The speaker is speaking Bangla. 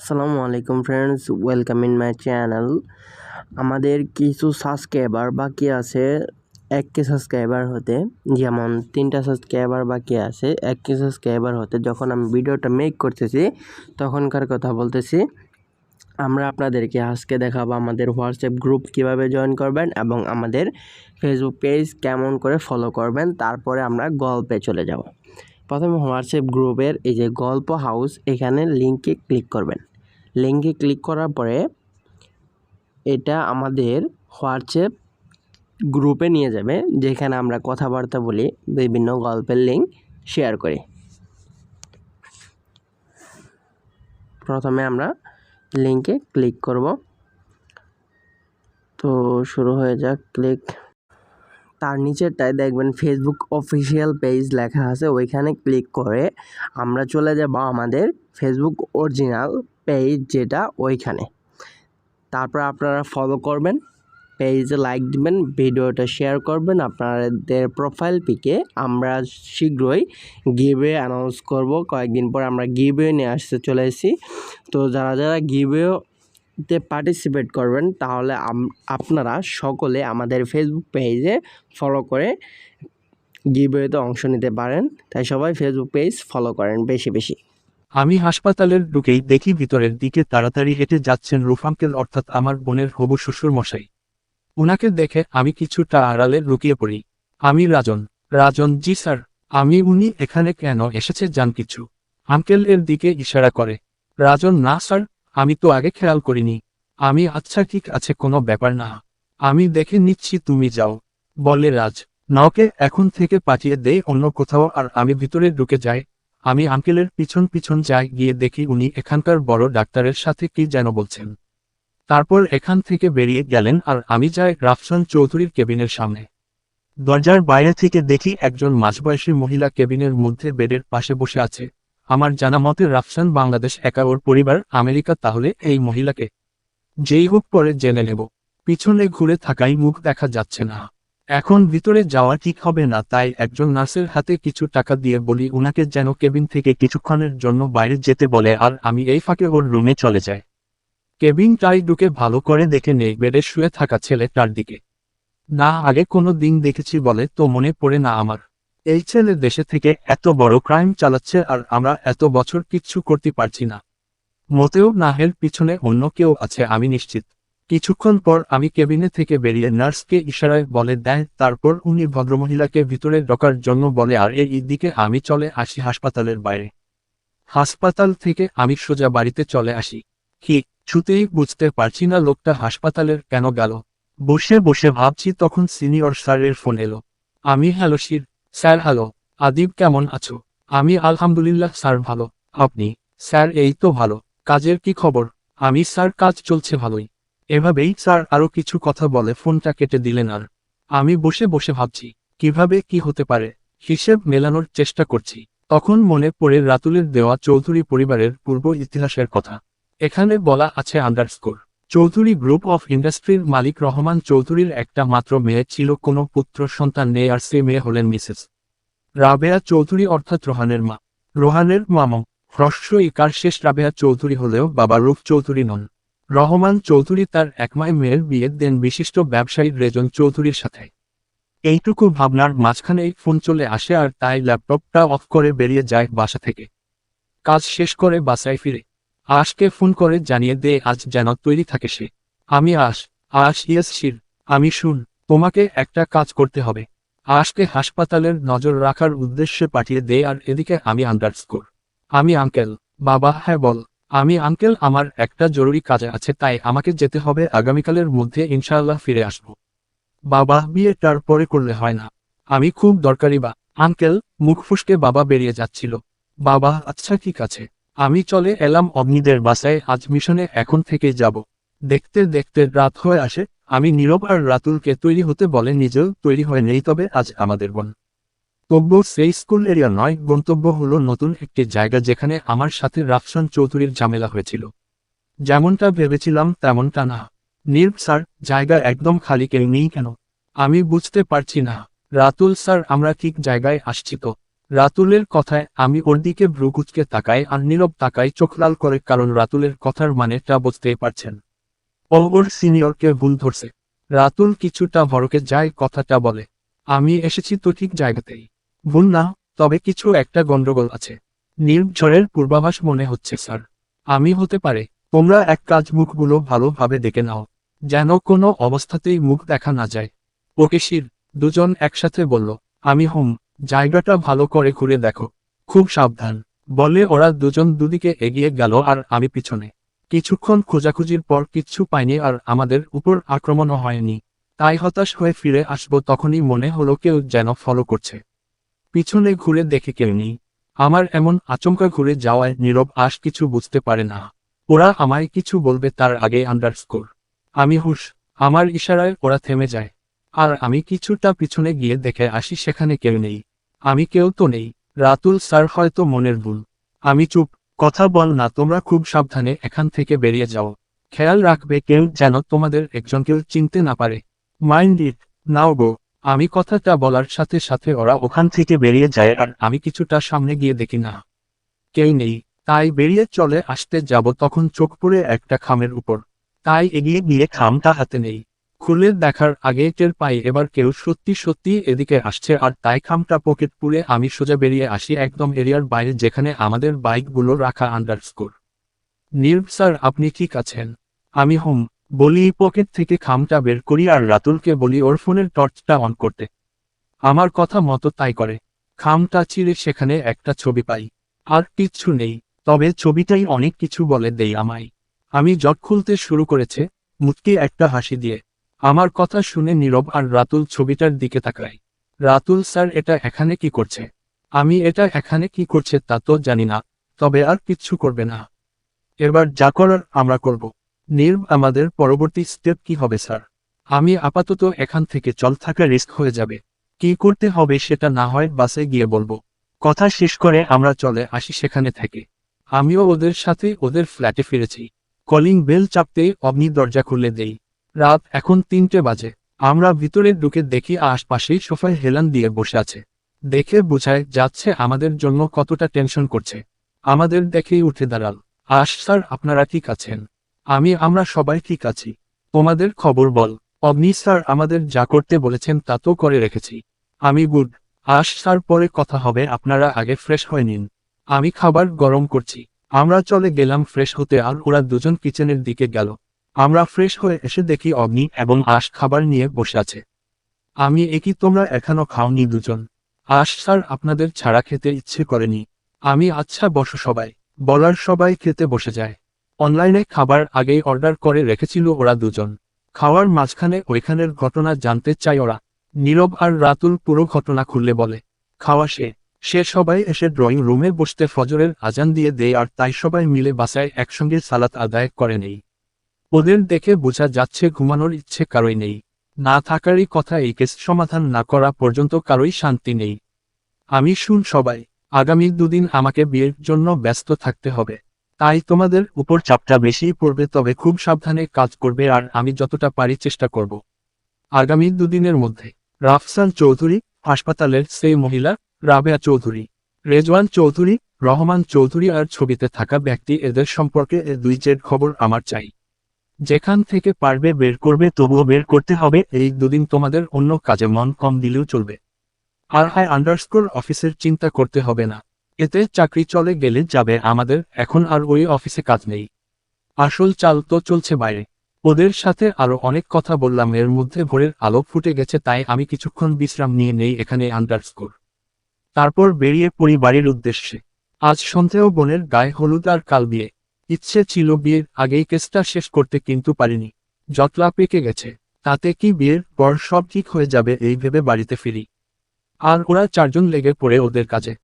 আসসালামু আলাইকুম friends welcome in my channel আমাদের কিছু সাবস্ক্রাইবার বাকি আছে কে সাবস্ক্রাইবার হতে, যেমন তিনটা সাবস্ক্রাইবার বাকি আছে কে সাবস্ক্রাইবার হতে। যখন আমি ভিডিওটা মেক করতেছি, তখনকার কথা বলতেছি, আমরা আপনাদেরকে আজকে দেখাবো আমাদের হোয়াটসঅ্যাপ গ্রুপ কীভাবে জয়েন করবেন এবং আমাদের ফেসবুক পেজ কেমন করে ফলো করবেন। তারপরে আমরা গল্পে চলে যাব। প্রথমে হোয়াটসঅ্যাপ গ্রুপের এই যে গল্প হাউস এখানে লিঙ্কে ক্লিক করবেন। লিঙ্কে ক্লিক করার পরে এটা আমাদের হোয়াটসঅ্যাপ গ্রুপে নিয়ে যাবে, যেখানে আমরা কথাবার্তা বলি, বিভিন্ন গল্পের লিঙ্ক শেয়ার করি। প্রথমে আমরা লিঙ্কে ক্লিক করব। তো শুরু হয়ে যাক, ক্লিক। তার নিচেরটায় দেখবেন ফেসবুক অফিসিয়াল পেজ লেখা আছে, ওইখানে ক্লিক করে আমরা চলে যাব আমাদের ফেসবুক অরিজিনাল পেজ যেটা ওইখানে। তারপর আপনারা ফলো করবেন পেজে লাইক দিবেন, ভিডিওটা শেয়ার করবেন, আপনাদের প্রোফাইল পিকে আমরা শীঘ্রই গিভওয়ে অ্যানাউন্স করব। কয়েকদিন পর আমরা গিভওয়ে নিয়ে আসতে চলে এসেছি। তো যারা যারা গিভওয়েতে পার্টিসিপেট করবেন, তাহলে আপনারা সকলে আমাদের ফেসবুক পেজে ফলো করে গিভওয়েতে অংশ নিতে পারেন। তাই সবাই ফেসবুক পেজ ফলো করেন বেশি বেশি। আমি হাসপাতালের ঢুকেই দেখি ভিতরের দিকে তাড়াতাড়ি হেঁটে যাচ্ছেন রুফাঙ্কেল অর্থাৎ আমার বোনের হবু শ্বশুর মশাই। ওনাকে দেখে আমি কিছুটা আড়ালে লুকিয়ে পড়ি। আমি রাজন রাজন জি স্যার, আমি, উনি এখানে কেন এসেছে জান কিছু? আঙ্কেল এর দিকে ইশারা করে। রাজন, না স্যার, আমি তো আগে খেয়াল করিনি। আমি আচ্ছা ঠিক আছে, কোনো ব্যাপার না। আমি দেখে নিচ্ছি, তুমি যাও। বলে রাজ নকে এখন থেকে পাঠিয়ে দেই অন্য কোথাও, আর আমি ভিতরে ঢুকে যাই। আমি আঙ্কেলের পিছন পিছন যাই গিয়ে দেখি উনি এখানকার বড় ডাক্তারের সাথে কি যেন বলছেন। তারপর এখান থেকে বেরিয়ে গেলেন আর আমি যাই রাফসান চৌধুরীর কেবিনের সামনে। দরজার বাইরে থেকে দেখি একজন মাঝবয়সী মহিলা কেবিনের মধ্যে বেডের পাশে বসে আছে। আমার জানা মতে রাফসান বাংলাদেশ একা ওর পরিবার আমেরিকা, তাহলে এই মহিলাকে যেই হোক পরে জেনে নেব। পিছনে ঘুরে থাকাই মুখ দেখা যাচ্ছে না। এখন ভিতরে যাওয়া ঠিক হবে না, তাই একজন নার্সের হাতে কিছু টাকা দিয়ে বলি, উনাকে যেন কেবিন থেকে কিছুক্ষণের জন্য বাইরে যেতে বলে, আর আমি এই ফাঁকে ওর রুমে চলে যাই। কেবিন টাই ঢুকে ভালো করে দেখে নেই, বেডে শুয়ে থাকা ছেলেটার দিকে। না, আগে কোনো দিন দেখেছি বলে তো মনে পড়ে না আমার। এই ছেলে দেশে থেকে এত বড় ক্রাইম চালাচ্ছে, আর আমরা এত বছর কিচ্ছু করতে পারছি না। মতেও নাহের পিছনে অন্য কেউ আছে, আমি নিশ্চিত। কিছুক্ষণ পর আমি কেবিনে থেকে বেরিয়ে নার্সকে ইশারায় বলে দেয়, তারপর উনি ভদ্রমহিলাকে ভিতরে ঢোকার জন্য বলে, আর এই দিকে আমি চলে আসি হাসপাতালের বাইরে। হাসপাতাল থেকে আমি সোজা বাড়িতে চলে আসি। কি, ছুতেই বুঝতে পারছি না লোকটা হাসপাতালের কেন গেল। বসে বসে ভাবছি তখন সিনিয়র স্যারের ফোন এলো। আমি হ্যালো শির, স্যার হ্যালো, আদিব কেমন আছো? আমি আলহামদুলিল্লাহ স্যার ভালো। আপনি? স্যার এই তো ভালো। কাজের কি খবর? আমি স্যার, কাজ চলছে ভালোই। এভাবেই স্যার আরও কিছু কথা বলে ফোনটা কেটে দিলেন আর। আমি বসে বসে ভাবছি, কীভাবে কি হতে পারে? হিসেব মেলানোর চেষ্টা করছি। তখন মনে পড়ে রাতুলের দেওয়া চৌধুরী পরিবারের পূর্ব ইতিহাসের কথা। এখানে বলা আছে আন্ডারস্কোর চৌধুরী গ্রুপ অফ ইন্ডাস্ট্রির মালিক রহমান চৌধুরীর একটা মাত্র মেয়ে ছিল, কোনো পুত্র সন্তান নেই আর সে মেয়ে হলেন মিসেস রাবেয়া চৌধুরী অর্থাৎ রোহানের মা। রোহানের মাম, হ্রস্ব ইকার শেষ রাবেয়া চৌধুরী হলেও বাবা রূপ চৌধুরী নন। রহমান চৌধুরী তার একমাই মেয়ের বিয়ে দেন বিশিষ্ট ব্যবসায়ী রেজন চৌধুরীর সাথে। এইটুকু ভাবনার মাঝখানেই ফোন চলে আসে আর তাই ল্যাপটপটা অফ করে বেরিয়ে যায় বাসা থেকে। কাজ শেষ করে বাসায় ফিরে। আশকে ফোন করে জানিয়ে দে আজ যেন তৈরি থাকে সে। আমি আশ আশ ইয়েস শির, আমি শুন, তোমাকে একটা কাজ করতে হবে। আশকে হাসপাতালের নজর রাখার উদ্দেশ্যে পাঠিয়ে দে আর এদিকে আমি আন্ডারস্কোর। আমি আঙ্কেল, বাবা হ্যাঁ বল। আমি আঙ্কেল আমার একটা জরুরি কাজে আছে, তাই আমাকে যেতে হবে। আগামীকালের মধ্যে ইনশাআল্লাহ ফিরে আসব। বাবা বিয়েটার পরে করলে হয় না। আমি খুব দরকারি বা। আঙ্কেল মুখ ফুসকে বাবা বেরিয়ে যাচ্ছিল। বাবা আচ্ছা ঠিক আছে। আমি চলে এলাম অগ্নিদের বাসায়। আজ মিশনে এখন থেকে যাব। দেখতে দেখতে রাত হয়ে আসে। আমি নীরব আর রাতুলকে তৈরি হতে বলে, নিজেও তৈরি হয়ে নেই তবে আজ আমাদের বোন। তবু সেই স্কুল এরিয়া নয়, গন্তব্য হলো নতুন একটি জায়গা যেখানে আমার সাথে রাফসান চৌধুরীর ঝামেলা হয়েছিল। যেমনটা ভেবেছিলাম তেমনটা না। নির্ভ স্যার, জায়গা একদম খালি কেউ নেই কেন? আমি বুঝতে পারছি না। রাতুল, স্যার, আমরা ঠিক জায়গায় আসছি তো? রাতুলের কথায় আমি ওর দিকে ভ্রুকুচকে তাকাই আর নীরব তাকাই চোখ লাল করে কারণ রাতুলের কথার মানেটা বুঝতেই পারছেন। ও সিনিয়রকে ভুল ধরছে। রাতুল কিছুটা ভরকে যায় কথাটা বলে। আমি এসেছি তো ঠিক জায়গাতেই। ভুল না, তবে কিছু একটা গন্ডগোল আছে। নির্ঝড়ের পূর্বাভাস মনে হচ্ছে, স্যার। আমি হতে পারে, তোমরা এক কাজ মুখগুলো ভালোভাবে দেখে নাও। যেন কোনো অবস্থাতেই মুখ দেখা না যায়। ওকে, শির, দুজন একসাথে বলল, আমি হুম, জায়গাটা ভালো করে ঘুরে দেখো। খুব সাবধান। বলে ওরা দুজন দুদিকে এগিয়ে গেল আর আমি পিছনে। কিছুক্ষণ খোঁজাখুঁজির পর কিচ্ছু পাইনি আর আমাদের উপর আক্রমণও হয়নি। তাই হতাশ হয়ে ফিরে আসব তখনই মনে হলো কেউ যেন ফলো করছে। পিছনে ঘুরে দেখে কেউ নেই। আমার এমন আচমকা ঘুরে যাওয়ায় নীরব আশ কিছু বুঝতে পারে না। ওরা আমায় কিছু বলবে তার আগে আন্ডারস্কোর আমি হুশ, আমার ইশারায় ওরা থেমে যায়। আর আমি কিছুটা পিছনে গিয়ে দেখে আসি সেখানে কেউ নেই। আমি কেউ তো নেই, রাতুল স্যার হয়তো মনের ভুল। আমি চুপ, কথা বল না, তোমরা খুব সাবধানে এখান থেকে বেরিয়ে যাও। খেয়াল রাখবে কেউ যেন তোমাদের একজনকেও চিনতে না পারে। Mind it, now go. আমি কথাটা বলার সাথে সাথে ওরা ওখান থেকে বেরিয়ে যায় আর আমি কিছুটা সামনে গিয়ে দেখি না। কেউ নেই। তাই বেরিয়ে চলে আসতে যাব তখন চোখ পড়ে একটা খামের উপর। তাই এগিয়ে গিয়ে খামটা হাতে নেই। খুলে দেখার আগে টের পাই এবার কেউ সত্যি সত্যি এদিকে আসছে আর তাই খামটা পকেট পুরে আমি সোজা বেরিয়ে আসি একদম এরিয়ার বাইরে যেখানে আমাদের বাইকগুলো রাখা আন্ডারস্কোর নির্ভ স্যার, আপনি ঠিক আছেন? আমি হুম। বলি পকেট থেকে খামটা বের করি আর রাতুলকে বলি ওর ফোনের টর্চটা অন করতে। আমার কথা মতো তাই করে। খামটা চিরে সেখানে একটা ছবি পাই। আর কিচ্ছু নেই, তবে ছবিটাই অনেক কিছু বলে দেই আমায়। আমি জট খুলতে শুরু করেছে, মুচকি একটা হাসি দিয়ে। আমার কথা শুনে নীরব আর রাতুল ছবিটার দিকে তাকায়। রাতুল, স্যার, এটা এখানে কি করছে? আমি এটা এখানে কি করছে তা তো জানি না, তবে আর কিচ্ছু করবে না। এবার যা করার আমরা করব। নির্ভ আমাদের পরবর্তী স্টেপ কি হবে স্যার আমি আপাতত এখান থেকে চল থাকা রিস্ক হয়ে যাবে। কি করতে হবে সেটা না হয় বাসে গিয়ে বলব। কথা শেষ করে আমরা চলে আসি সেখানে থেকে। আমিও ওদের সাথে ওদের ফ্ল্যাটে ফিরেছি। কলিং বেল চাপতে অগ্নি দরজা খুলে দেই। রাত এখন তিনটে বাজে। আমরা ভিতরে ঢুকে দেখি আশপাশে সোফায় হেলান দিয়ে বসে আছে। দেখে বোঝায় যাচ্ছে আমাদের জন্য কতটা টেনশন করছে। আমাদের দেখেই উঠে দাঁড়াল। আশ স্যার আপনারা ঠিক আছেন? আমি, আমরা সবাই ঠিক আছি। তোমাদের খবর বল। অগ্নি স্যার আমাদের যা করতে বলেছেন তা তো করে রেখেছি। আমি গুড। আশ স্যার পরে কথা হবে, আপনারা আগে ফ্রেশ হয়ে নিন। আমি খাবার গরম করছি। আমরা চলে গেলাম ফ্রেশ হতে আর ওরা দুজন কিচেনের দিকে গেল। আমরা ফ্রেশ হয়ে এসে দেখি অগ্নি এবং আশ খাবার নিয়ে বসে আছে। আমি একই তোমরা এখনও খাওনি দুজন? আশ স্যার আপনাদের ছাড়া খেতে ইচ্ছে করেনি। আমি আচ্ছা বসো সবাই। বলার সবাই খেতে বসে যায়। অনলাইনে খাবার আগেই অর্ডার করে রেখেছিল ওরা দুজন। খাওয়ার মাঝখানে ওইখানের ঘটনা জানতে চাই ওরা। নীরব আর রাতুল পুরো ঘটনা খুললে বলে, খাওয়া সে। সে সবাই এসে ড্রয়িং রুমে বসতে ফজরের আজান দিয়ে দেয় আর তাই সবাই মিলে বাসায় একসঙ্গে সালাত আদায় করে নেই। ওদের দেখে বোঝা যাচ্ছে ঘুমানোর ইচ্ছে কারোই নেই। না থাকারই কথা এই কেস সমাধান না করা পর্যন্ত কারোই শান্তি নেই। আমি শুন সবাই। আগামী দুদিন আমাকে বিয়ের জন্য ব্যস্ত থাকতে হবে। তাই তোমাদের উপর চাপটা বেশিই পড়বে, তবে খুব সাবধানে কাজ করবে আর আমি যতটা পারি চেষ্টা করব। আগামী দুদিনের মধ্যে, রাফসান চৌধুরী হাসপাতালের সেই মহিলা, রাবেয়া চৌধুরী, রেজওয়ান চৌধুরী, রহমান চৌধুরী আর ছবিতে থাকা ব্যক্তি এদের সম্পর্কে এ দুই জের খবর আমার চাই। যেখান থেকে পারবে বের করবে, তবুও বের করতে হবে, এই দুদিন তোমাদের অন্য কাজে মন কম দিলেও চলবে। আর হাই আন্ডারস্কোর অফিসের চিন্তা করতে হবে না। এতে চাকরি চলে গেলে যাবে আমাদের, এখন আর ওই অফিসে কাজ নেই। আসল চাল তো চলছে বাইরে। ওদের সাথে আরও অনেক কথা বললাম, এর মধ্যে ভোরের আলো ফুটে গেছে, তাই আমি কিছুক্ষণ বিশ্রাম নিয়ে নেই এখানে আন্ডারস্কোর তারপর বেরিয়ে পড়ি বাড়ির উদ্দেশ্যে। আজ সন্ধ্যেও বোনের গায়ে হলুদ আর কাল বিয়ে। ইচ্ছে ছিল বিয়ের আগেই কেসটা শেষ করতে কিন্তু পারিনি। জটলা পেকে গেছে। তাতে কি বিয়ের পর সব ঠিক হয়ে যাবে এই ভেবে বাড়িতে ফিরি। আর ওরা চারজন লেগে পড়ে ওদের কাজে।